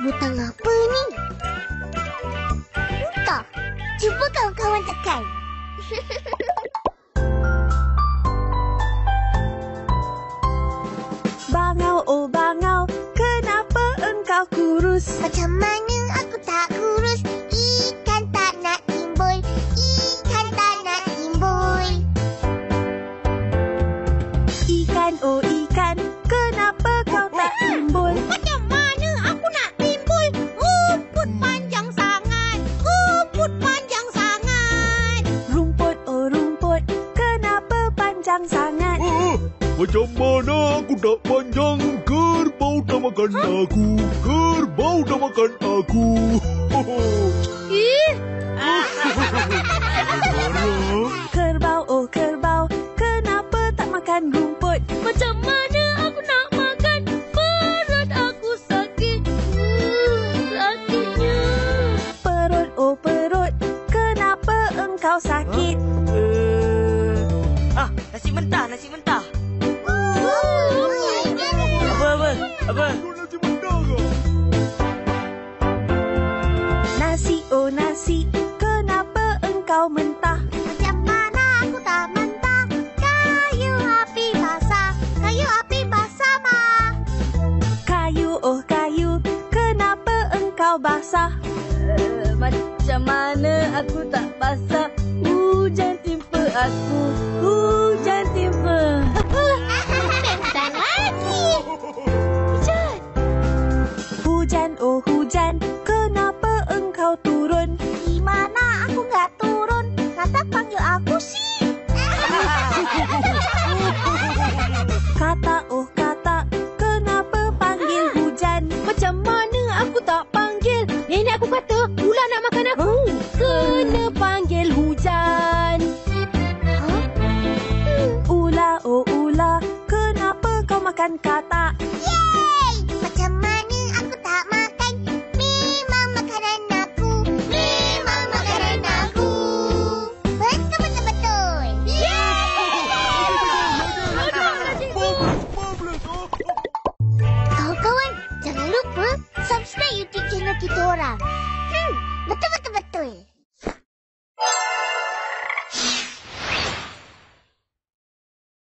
Butang apa ni? Entah. Cuba kawan-kawan tekan. Bangau, oh bangau, kenapa engkau kurus? Macam mana macam mana aku tak panjang? Kerbau dah makan aku. Kerbau dah makan aku. Ih. Kerbau, oh kerbau, kenapa tak makan rumput? macam mana aku nak makan? Perut aku sakit. Uh, sakitnya. Perut, oh perut, kenapa engkau sakit? Ah, nasi mentah, nasi mentah. Apa? Nasi oh nasi, kenapa engkau mentah? Macam mana aku tak mentah? Kayu api basah. Kayu api basah, Ma. Kayu, oh kayu, kenapa engkau basah? Uh, macam mana aku tak basah? Hujan timpa aku. Uh, dead. kita orang. Hmm, betul betul betul.